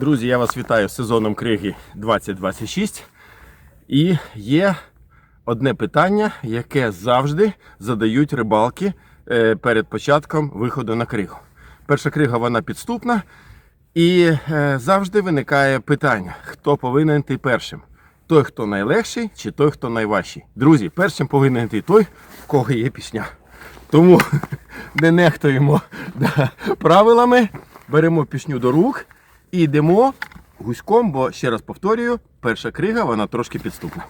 Друзі, я вас вітаю з сезоном криги 2026. І є одне питання, яке завжди задають рибалки е, перед початком виходу на кригу. Перша крига вона підступна, і е, завжди виникає питання: хто повинен йти першим? Той, хто найлегший, чи той, хто найважчий. Друзі, першим повинен йти той, в кого є пісня. Тому не нехтуємо правилами, беремо пісню до рук і йдемо гуськом, бо ще раз повторюю, перша крига вона трошки підступна.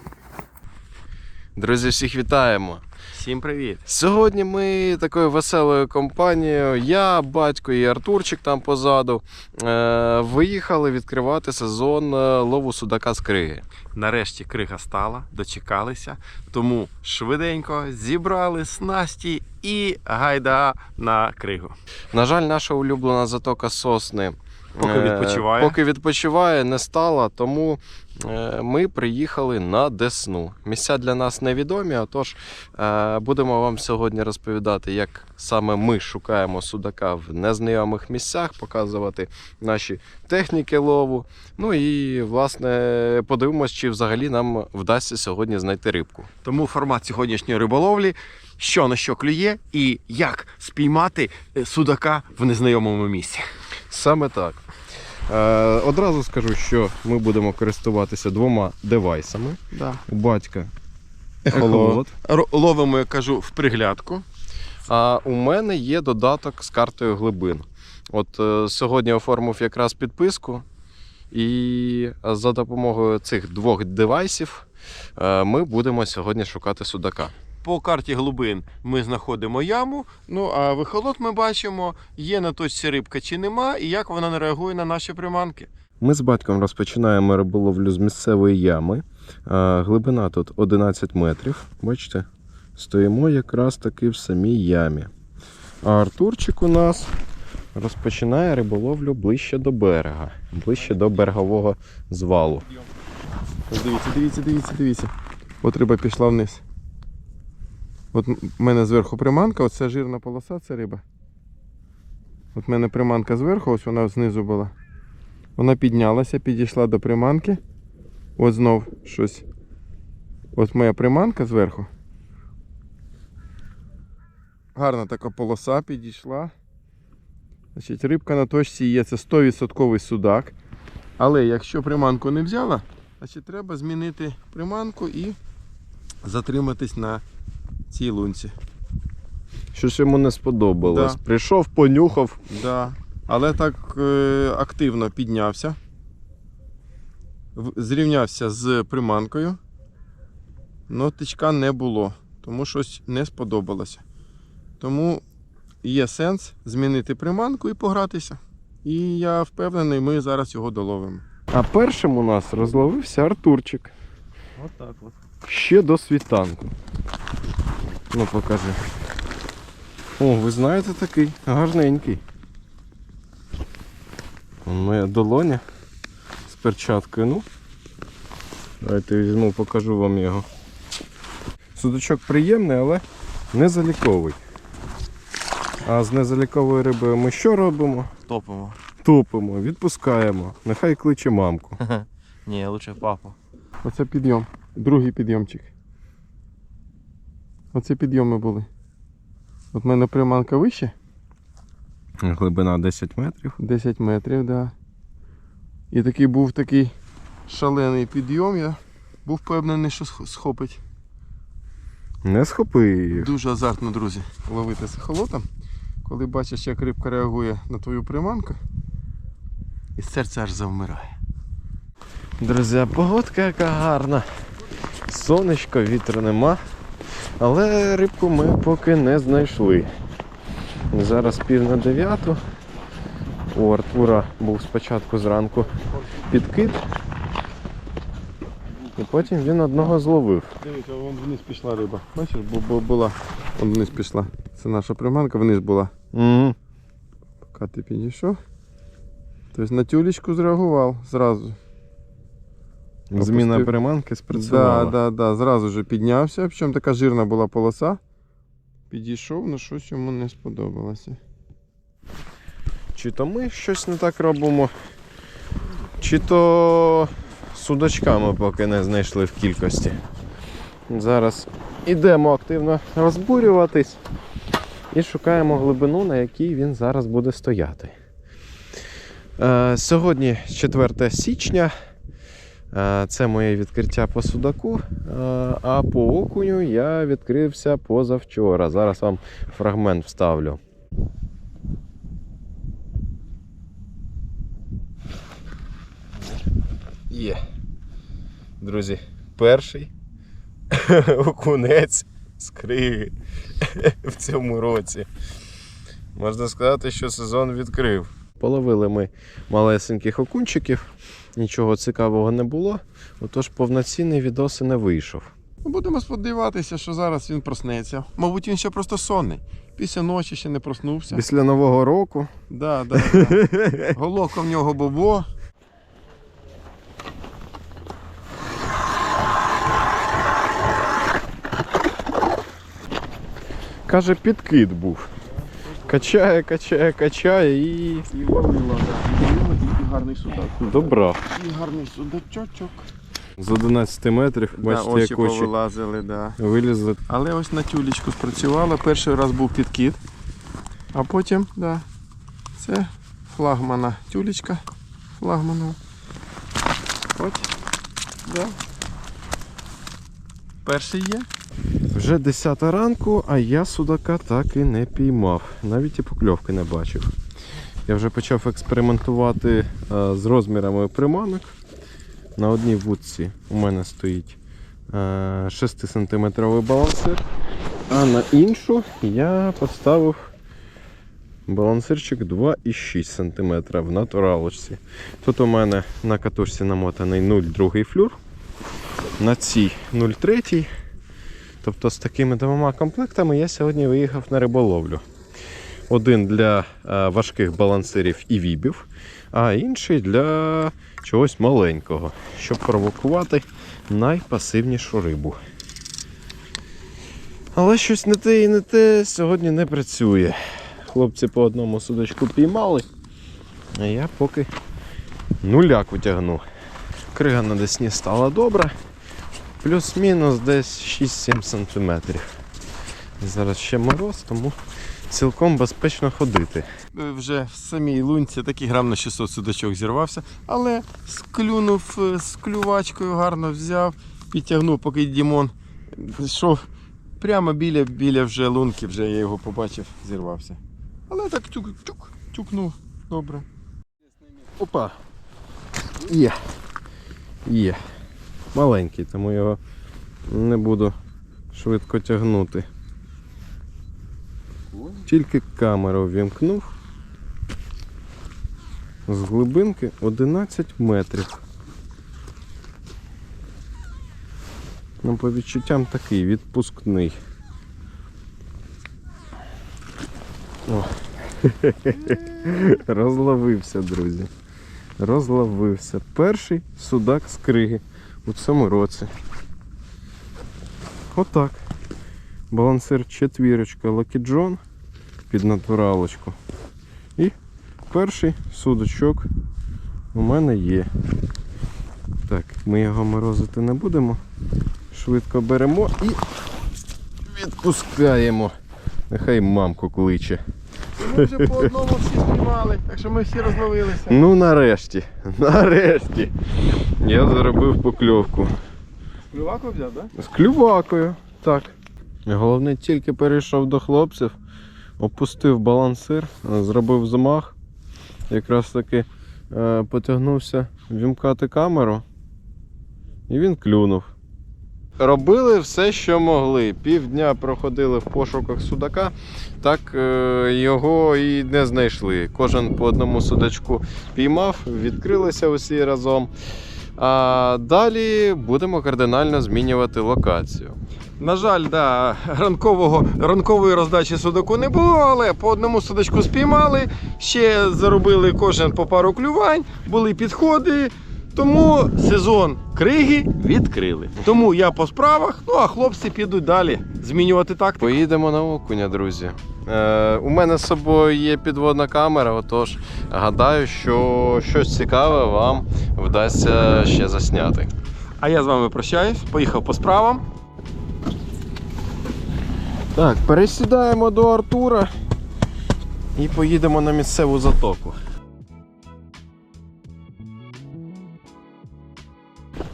Друзі, всіх вітаємо! Всім привіт! Сьогодні ми такою веселою компанією, я, батько і Артурчик там позаду, е- виїхали відкривати сезон е, лову судака з криги. Нарешті крига стала, дочекалися, тому швиденько зібрали снасті і гайда на кригу. На жаль, наша улюблена затока сосни. Поки е, відпочиває. Поки відпочиває, не стала, тому е, ми приїхали на Десну. Місця для нас невідомі, отож е, будемо вам сьогодні розповідати, як саме ми шукаємо судака в незнайомих місцях, показувати наші техніки лову. Ну і власне подивимось, чи взагалі нам вдасться сьогодні знайти рибку. Тому формат сьогоднішньої риболовлі, що на що клює і як спіймати судака в незнайомому місці. Саме так. Е, одразу скажу, що ми будемо користуватися двома девайсами. Да. У батька Ехолот. Ловимо, я кажу, в приглядку. А у мене є додаток з картою глибин. От е, сьогодні оформив якраз підписку, і за допомогою цих двох девайсів е, ми будемо сьогодні шукати судака. По карті глибин ми знаходимо яму. Ну а вихолот ми бачимо, є на точці рибка чи нема, і як вона не реагує на наші приманки. Ми з батьком розпочинаємо риболовлю з місцевої ями. Глибина тут 11 метрів. Бачите, стоїмо якраз таки в самій ямі. А Артурчик у нас розпочинає риболовлю ближче до берега, ближче до берегового звалу. Дивіться, дивіться, дивіться, дивіться. От риба пішла вниз. От в мене зверху приманка, оце жирна полоса, це риба. От в мене приманка зверху, ось вона знизу була. Вона піднялася, підійшла до приманки. От знов щось. Ось моя приманка зверху. Гарна така полоса підійшла. Значить, рибка на точці є, це 100% судак. Але якщо приманку не взяла, значить треба змінити приманку і затриматись на цій лунці. Щось йому не сподобалось. Да. Прийшов, понюхав. Да. Але так е, активно піднявся. Зрівнявся з приманкою. Но тичка не було, тому щось не сподобалося. Тому є сенс змінити приманку і погратися. І я впевнений, ми зараз його доловимо. А першим у нас розловився Артурчик. Отак от. Ще до світанку. Ну, покажи. О, ви знаєте такий гарненький. Моя долоня з перчаткою. Ну. Давайте візьму, покажу вам його. Судочок приємний, але не заліковий. А з незалікової риби ми що робимо? Топимо. Топимо, відпускаємо. Нехай кличе мамку. Ні, лучше папу. Оце підйом. Другий підйомчик. Оце підйоми були. От в мене приманка вище. Глибина 10 метрів. 10 метрів, да. І такий був такий шалений підйом. Я був впевнений, що схопить. Не схопив. Дуже азартно, друзі, ловити з. Коли бачиш, як рибка реагує на твою приманку, і серце аж завмирає. Друзі, погодка яка гарна. Сонечко, вітру нема. Але рибку ми поки не знайшли. Зараз пів на дев'яту. У Артура був спочатку зранку підкид. І потім він одного зловив. Дивіться, вон вниз пішла риба. Бачиш, бо, бо була. Вон вниз пішла. Це наша приманка, вниз була. Угу. Поки ти підійшов. Тобто на тюлечку зреагував зразу. Зміна Опустив. приманки спрацювала. Да, да, да, зразу же піднявся, причому така жирна була полоса. Підійшов, але щось йому не сподобалося. Чи то ми щось не так робимо, Чи то судачка ми поки не знайшли в кількості. Зараз ідемо активно розбурюватись і шукаємо глибину, на якій він зараз буде стояти. Е, сьогодні 4 січня. Е, Це моє відкриття по судаку. Е, А по окуню я відкрився позавчора. Зараз вам фрагмент вставлю. Є. Друзі, перший окунець з криги в цьому році. Можна сказати, що сезон відкрив. Половили ми малесеньких окунчиків, нічого цікавого не було, отож повноцінний відос і не вийшов. Будемо сподіватися, що зараз він проснеться. Мабуть, він ще просто сонний. Після ночі ще не проснувся. Після Нового року. Да, да, да. Головка в нього бобо. Каже, підкид був. Качає, качає, качає і. І ловила, да. Гарний судак. Добра. І гарний судачочок. З 11 метрів, Да, бачите, очі як очі повилазили, да. вилізли. Але ось на тюлечку спрацювала. Перший раз був підкид. А потім, да, це флагмана тюлечка. Флагмана. Ось. Да. Перший є. Вже 10 ранку, а я судака так і не піймав. Навіть і покльовки не бачив. Я вже почав експериментувати е, з розмірами приманок. На одній вудці у мене стоїть е, 6 см балансир, а на іншу я поставив балансирчик 2,6 см в натуралочці. Тут у мене на катушці намотаний 0,2 флюр, на цій 0,3. Тобто з такими двома комплектами я сьогодні виїхав на риболовлю. Один для е, важких балансирів і вібів, а інший для чогось маленького, щоб провокувати найпасивнішу рибу. Але щось не те і не те сьогодні не працює. Хлопці по одному судочку піймали, а я поки нуляк утягну. Крига на десні стала добра. Плюс-мінус десь 6-7 см. Зараз ще мороз, тому цілком безпечно ходити. Е, Вже в самій лунці такий грам на 600 судачок зірвався, але склюнув е, з клювачкою, гарно взяв, підтягнув, поки Дімон йшов прямо біля, біля вже лунки, вже я його побачив, зірвався. Але так тюк, тюк, тюкнув, добре. Опа! Є. Є. Маленький, тому його не буду швидко тягнути. Тільки камеру ввімкнув. З глибинки 11 метрів. Ну, по відчуттям такий відпускний. О. Розловився, друзі. Розловився. Перший судак з криги у цьому році. Отак. Балансир четвірочка Lucky John під натуралочку. І перший судочок у мене є. Так, ми його морозити не будемо. Швидко беремо і відпускаємо. Нехай мамку кличе. Ми вже по одному всі спіймали, так що ми всі розловилися. Ну нарешті, нарешті. Я заробив покльовку. З Клюваку взяв, так? З клювакою. Так. Головне, тільки перейшов до хлопців, опустив балансир, зробив замах. Якраз таки е, потягнувся вімкати камеру. І він клюнув. Робили все, що могли. Півдня проходили в пошуках судака, так е, його і не знайшли. Кожен по одному судачку піймав, відкрилися усі разом. А далі будемо кардинально змінювати локацію. На жаль, да, ранкового, ранкової роздачі судаку не було, але по одному судачку спіймали, ще заробили кожен по пару клювань, були підходи. Тому сезон криги відкрили. Тому я по справах, ну а хлопці підуть далі змінювати тактику. Поїдемо на окуня, друзі. Е, у мене з собою є підводна камера, отож гадаю, що щось цікаве вам вдасться ще засняти. А я з вами прощаюсь, поїхав по справам. Так, пересідаємо до Артура і поїдемо на місцеву затоку.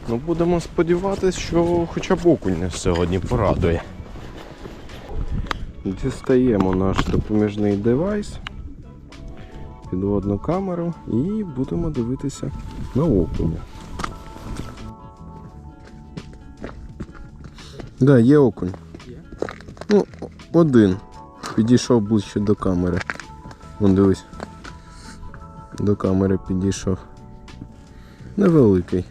Ну, будемо сподіватися, що хоча б окунь нас сьогодні порадує. Дістаємо наш допоміжний девайс, підводну камеру і будемо дивитися на окуня. Да, є окунь. Ну, один. Підійшов ближче до камери. Вон дивись. До камери підійшов. Невеликий.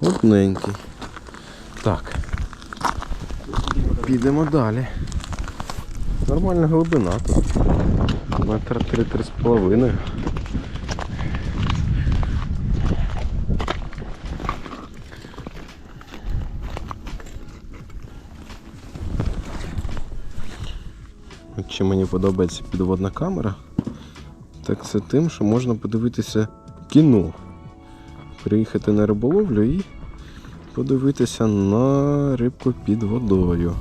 Одненький. Так. Підемо далі. Нормальна глибина тут. Метр три-три з половиною. Чим мені подобається підводна камера, так це тим, що можна подивитися кіно. Приїхати на риболовлю і подивитися на рибку під водою.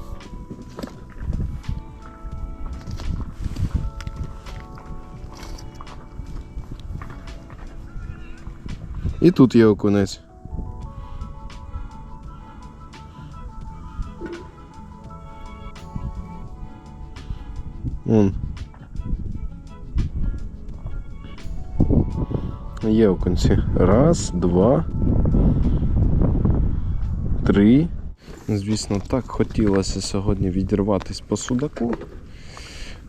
І тут є окунець. Вон. Є окунці. Раз, два. Три. Звісно, так хотілося сьогодні відірватися по судаку.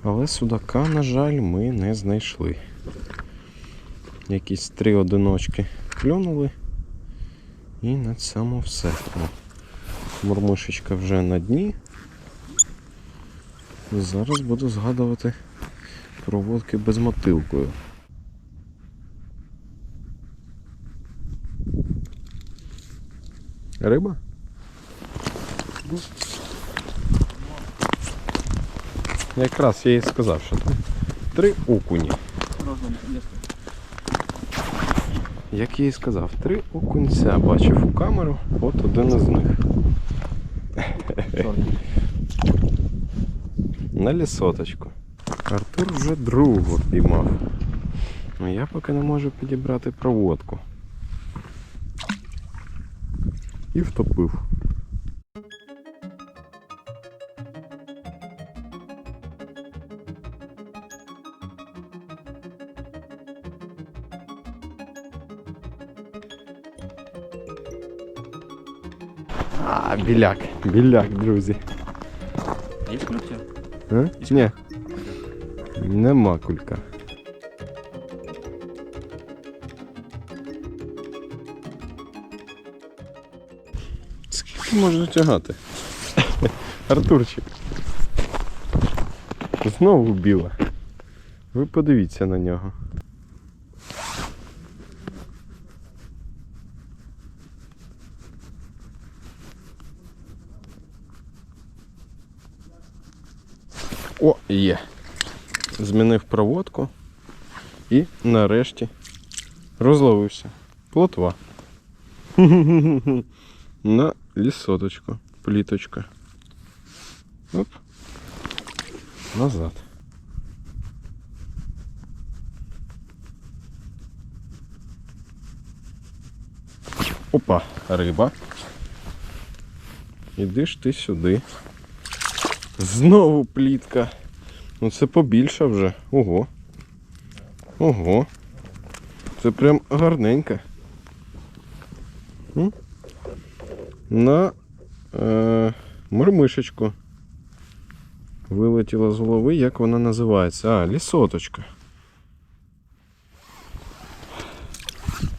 Але судака, на жаль, ми не знайшли. Якісь три одиночки клюнули. І на цьому все. О, Мурмишечка вже на дні. Зараз буду згадувати проводки безмотилкою. Риба? Якраз я і сказав, що там три окуні. Як я і сказав, три окунця бачив у камеру, от один із них. На лісоточку. Артур вже другу піймав. Ну я поки не можу підібрати проводку. І втопив. А, біляк, біляк, друзі. Є клюття? А? Ні. Нема кулька. Скільки можна тягати? Артурчик. Знову біла. Ви подивіться на нього. О, є. Змінив проводку і нарешті розловився. Плотва. На лісоточку. Пліточка. Оп. Назад. Опа, риба. Іди ж ти сюди. Знову плітка. Ну це побільше вже. Ого. Ого. Це прям гарненько. М? На е, мурмишечку. Вилетіла з голови, як вона називається? А, лісоточка.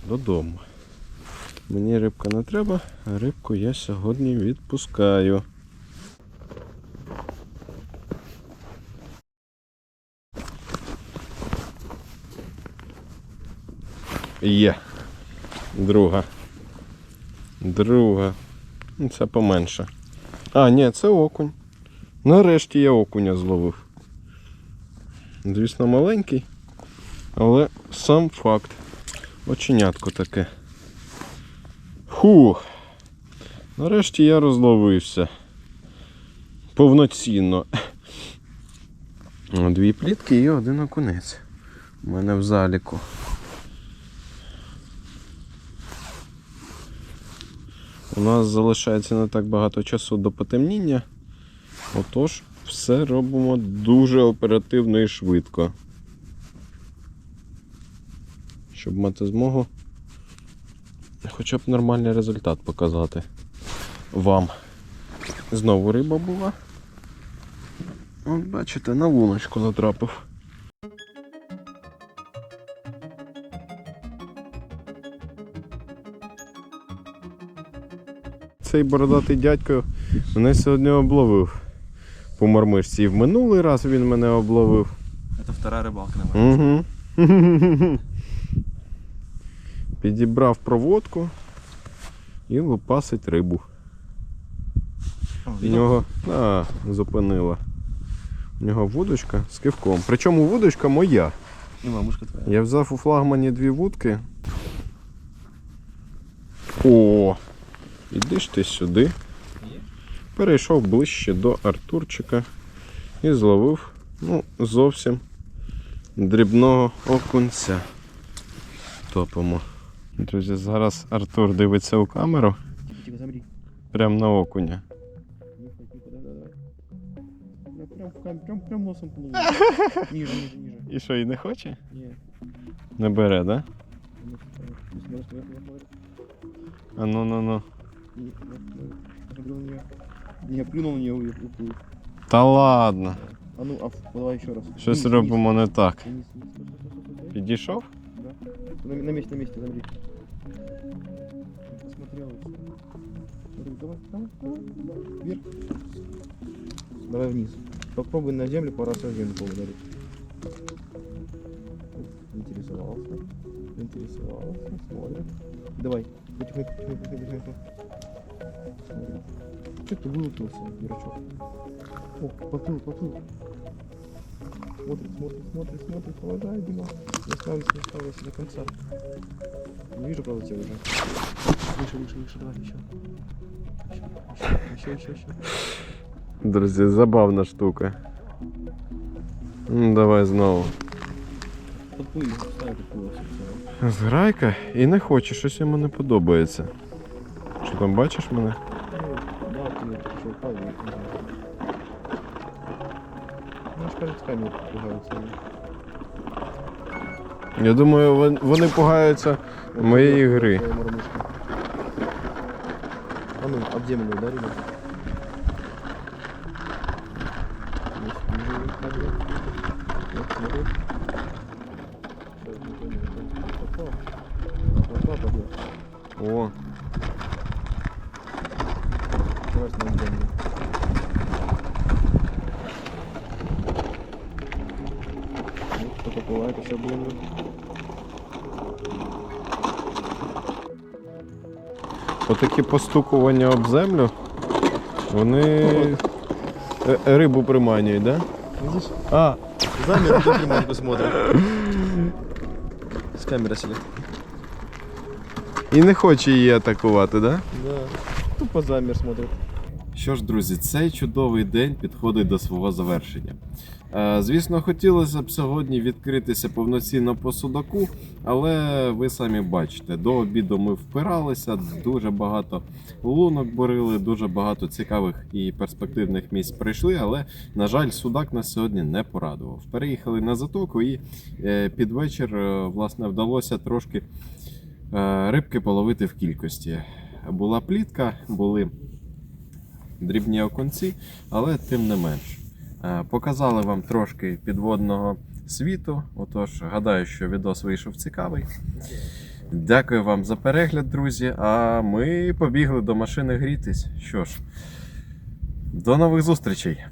Додому. Мені рибка не треба, а рибку я сьогодні відпускаю. Є. Друга. Друга. Ну, Це поменше. А, ні, це окунь. Нарешті я окуня зловив. Звісно, маленький, але сам факт. Оченятко таке. Фух. Нарешті я розловився. Повноцінно. Дві плітки і один окунець. У мене в заліку. У нас залишається не так багато часу до потемніння. Отож, все робимо дуже оперативно і швидко. Щоб мати змогу хоча б нормальний результат показати вам. Знову риба була. От бачите, на вулочку натрапив. Цей бородатий дядько мене сьогодні обловив по мормишці. І в минулий раз він мене обловив. Это вторая рыбалка на. Угу. Підібрав проводку і лупасить рибу. У нього а, зупинила. У нього вудочка з кивком. Причому вудочка моя. И мамушка твоя. Я взяв у флагмані дві вудки. О! Іди ж ти сюди. Перейшов ближче до Артурчика і зловив ну, зовсім дрібного окунця. Топимо. Друзі, зараз Артур дивиться у камеру прямо на окуня. Прям, носом пнул. Ниже, ниже, ниже. І що, і не хоче? Не. Не бере, да? А ну ну ну. Не, не, на. Не, нее и уплыл. Та ладно. А ну, а давай еще раз. Щось Вниз, робимо не так. Вниз, вниз, вниз. Підійшов? На, на месте, на месте, замри. Посмотрел. давай, давай, давай, давай, вверх. Давай вниз. Попробуй на землю пару раз землю ударить. Интересовался. Интересовался. Смотрит. Давай. Потихоньку, потихоньку, потихоньку. Смотри. Че ты вылупился, дурачок? О, поплыл, поплыл. Смотрит, смотрит, смотрит, смотрит, полагай, Дима. Не останавливайся, не останавливайся до конца. Не вижу, правда, тебя уже. Выше, выше, выше, давай, еще. Еще, еще, еще, еще. Друзі, забавна штука. Ну, давай знову. Подплыли, ставь подплыл, все, Зграйка і не хоче, щось йому не подобається. Що там бачиш мене? Я думаю, вони пугаються моєї гри. А ну, об землю ударили. Бывает еще блин. отакі постукування об землю. Вони е- рибу приманюють, да? Видишь? А, Замер, иди приманку смотрим. С камеры сидит. і не хоче її атакувати, да? Да. Тупо замер смотрит. Що ж, друзі, цей чудовий день підходить до свого завершення. Е, Звісно, хотілося б сьогодні відкритися повноцінно по судаку, але ви самі бачите, до обіду ми впиралися, дуже багато лунок борили, дуже багато цікавих і перспективних місць прийшли, але, на жаль, судак нас сьогодні не порадував. Переїхали на затоку і е, під вечір е, власне вдалося трошки рибки половити в кількості. Була плітка, були дрібні окунці, але тим не менш. Е, Показали вам трошки підводного світу. Отож, гадаю, що відос вийшов цікавий. Дякую вам за перегляд, друзі. А ми побігли до машини грітись. Що ж, до нових зустрічей!